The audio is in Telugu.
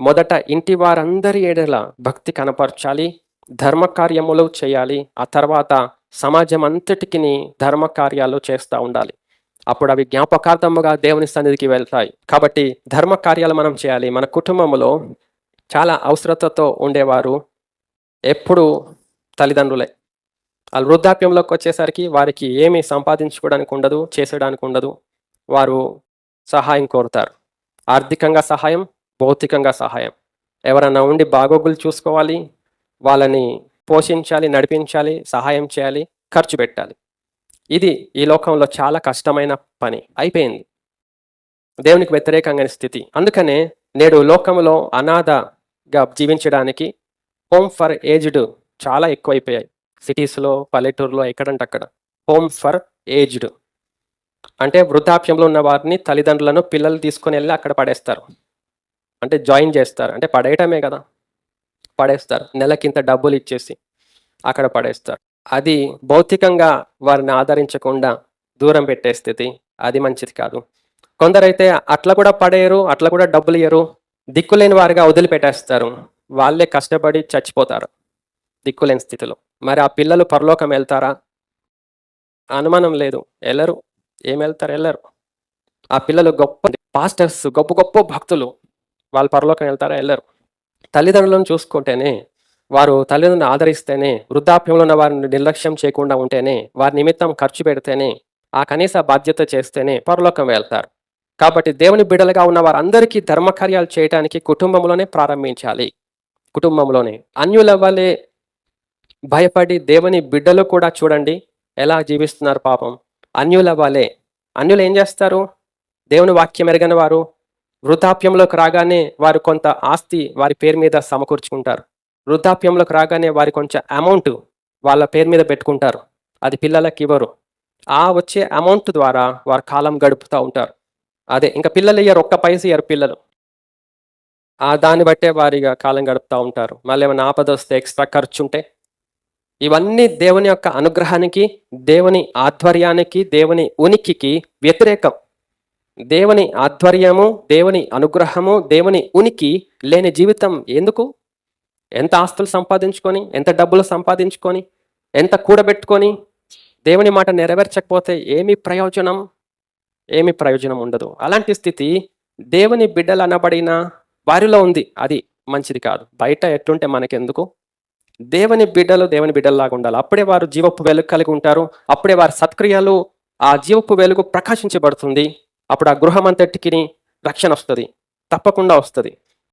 మొదట ఇంటి వారందరి ఏడల భక్తి కనపరచాలి ధర్మ కార్యములు చేయాలి ఆ తర్వాత సమాజం అంతటికి ధర్మ కార్యాలు చేస్తూ ఉండాలి. అప్పుడు అవి జ్ఞాపకార్థముగా దేవుని సన్నిధికి వెళ్తాయి. కాబట్టి ధర్మ కార్యాలు మనం చేయాలి. మన కుటుంబంలో చాలా అవసరతతో ఉండేవారు ఎప్పుడు తల్లిదండ్రులే. వాళ్ళు వృద్ధాప్యంలోకి వచ్చేసరికి వారికి ఏమీ సంపాదించుకోవడానికి ఉండదు చేసేయడానికి ఉండదు. వారు సహాయం కోరుతారు. ఆర్థికంగా సహాయం భౌతికంగా సహాయం. ఎవరన్నా ఉండి బాగోగులు చూసుకోవాలి వాళ్ళని పోషించాలి నడిపించాలి సహాయం చేయాలి ఖర్చు పెట్టాలి. ఇది ఈ లోకంలో చాలా కష్టమైన పని. అయిపోయింది. దేవునికి వ్యతిరేకంగా స్థితి. అందుకనే నేడు లోకంలో అనాథగా జీవించడానికి హోమ్ ఫర్ ఏజ్డ్ చాలా ఎక్కువైపోయాయి. సిటీస్లో పల్లెటూరులో ఎక్కడంటే అక్కడ హోమ్ ఫర్ ఏజ్డ్. అంటే వృద్ధాప్యంలో ఉన్న వారిని తల్లిదండ్రులను పిల్లలు తీసుకొని వెళ్ళి అక్కడ పడేస్తారు. అంటే జాయిన్ చేస్తారు. అంటే పడేయటమే కదా. పడేస్తారు. నెలకింత డబ్బులు ఇచ్చేసి అక్కడ పడేస్తారు. అది భౌతికంగా వారిని ఆదరించకుండా దూరం పెట్టే స్థితి. అది మంచిది కాదు. కొందరైతే అట్లా కూడా పడేయరు అట్లా కూడా డబ్బులు ఇయ్యరు. దిక్కులేని వారిగా వదిలిపెట్టేస్తారు. వాళ్ళే కష్టపడి చచ్చిపోతారు దిక్కులేని స్థితిలో. మరి ఆ పిల్లలు పరలోకం వెళ్తారా? అనుమానం లేదు. వెళ్ళరు. ఏం వెళ్తారు? వెళ్ళరు. ఆ పిల్లలు గొప్ప పాస్టర్స్ గొప్ప గొప్ప భక్తులు. వాళ్ళు పరలోకం వెళ్తారా? వెళ్ళరు. తల్లిదండ్రులను చూసుకుంటేనే వారు తల్లిదండ్రులను ఆదరిస్తేనే వృద్ధాప్యంలో ఉన్న వారిని నిర్లక్ష్యం చేయకుండా ఉంటేనే వారి నిమిత్తం ఖర్చు పెడితేనే ఆ కనీస బాధ్యత చేస్తేనే పరలోకం వెళ్తారు. కాబట్టి దేవుని బిడ్డలుగా ఉన్న వారందరికీ ధర్మకార్యాలు చేయడానికి కుటుంబంలోనే ప్రారంభించాలి. కుటుంబంలోనే అన్యుల వలె భయపడి దేవుని బిడ్డలు కూడా చూడండి ఎలా జీవిస్తున్నారు పాపం. అన్యుల వలె. అన్యులు ఏం చేస్తారు? దేవుని వాక్యం ఎరగని వారు వృద్ధాప్యంలోకి రాగానే వారు కొంత ఆస్తి వారి పేరు మీద సమకూర్చుకుంటారు. వృద్ధాప్యంలోకి రాగానే వారి కొంచెం అమౌంట్ వాళ్ళ పేరు మీద పెట్టుకుంటారు. అది పిల్లలకి ఇవ్వరు. ఆ వచ్చే అమౌంట్ ద్వారా వారు కాలం గడుపుతూ ఉంటారు. అదే ఇంకా పిల్లలు ఇయ్యారు ఒక్క పైస ఇయ్యారు పిల్లలు. ఆ దాన్ని బట్టే వారిగా కాలం గడుపుతూ ఉంటారు. మళ్ళీ ఏమైనా ఆపద వస్తే ఎక్స్ట్రా ఖర్చు ఉంటే. ఇవన్నీ దేవుని యొక్క అనుగ్రహానికి దేవుని ఆధ్వర్యానికి దేవుని ఉనికికి వ్యతిరేకం. దేవుని ఆధ్వర్యము దేవుని అనుగ్రహము దేవుని ఉనికి లేని జీవితం ఎందుకు? ఎంత ఆస్తులు సంపాదించుకొని ఎంత డబ్బులు సంపాదించుకొని ఎంత కూడబెట్టుకొని దేవుని మాట నెరవేర్చకపోతే ఏమి ప్రయోజనం? ఏమి ప్రయోజనం ఉండదు. అలాంటి స్థితి దేవుని బిడ్డలు అనబడిన వారిలో ఉంది. అది మంచిది కాదు. బయట ఎట్టుంటే మనకెందుకు? దేవుని బిడ్డలు దేవుని బిడ్డల్లాగా ఉండాలి. అప్పుడే వారు జీవపు వెలుగు కలిగి ఉంటారు. అప్పుడే వారి సత్క్రియలు ఆ జీవపు వెలుగు ప్రకాశించబడుతుంది. అప్పుడు ఆ గృహం అంతటికి రక్షణ వస్తుంది. తప్పకుండా వస్తుంది.